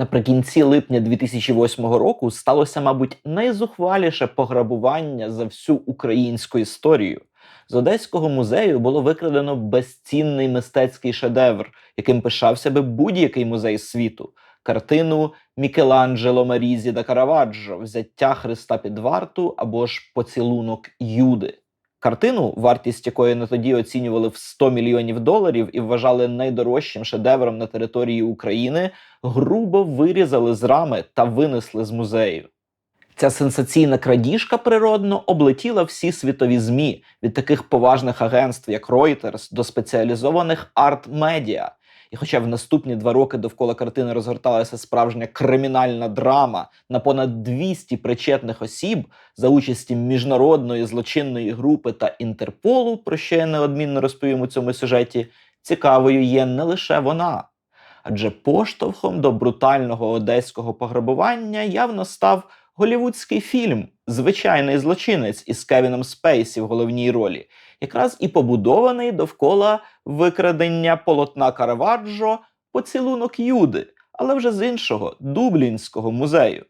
Наприкінці липня 2008 року сталося, мабуть, найзухваліше пограбування за всю українську історію. З Одеського музею було викрадено безцінний мистецький шедевр, яким пишався би будь-який музей світу. Картину Мікеланджело Марізі да Караваджо Взяття Христа під варту або ж Поцілунок Юди. Картину, вартість якої на тоді оцінювали в 100 мільйонів доларів і вважали найдорожчим шедевром на території України, грубо вирізали з рами та винесли з музею. Ця сенсаційна крадіжка природно облетіла всі світові змі від таких поважних агентств, як Reuters, до спеціалізованих арт-медіа. І хоча в наступні два роки довкола картини розгорталася справжня кримінальна драма на понад 200 причетних осіб за участі міжнародної злочинної групи та Інтерполу, про що я неодмінно розповім у цьому сюжеті, цікавою є не лише вона. Адже поштовхом до брутального одеського пограбування явно став голівудський фільм Звичайний злочинець із Кевіном Спейсі в головній ролі, якраз і побудований довкола викрадення полотна Караваджо поцілунок Юди, але вже з іншого Дублінського музею.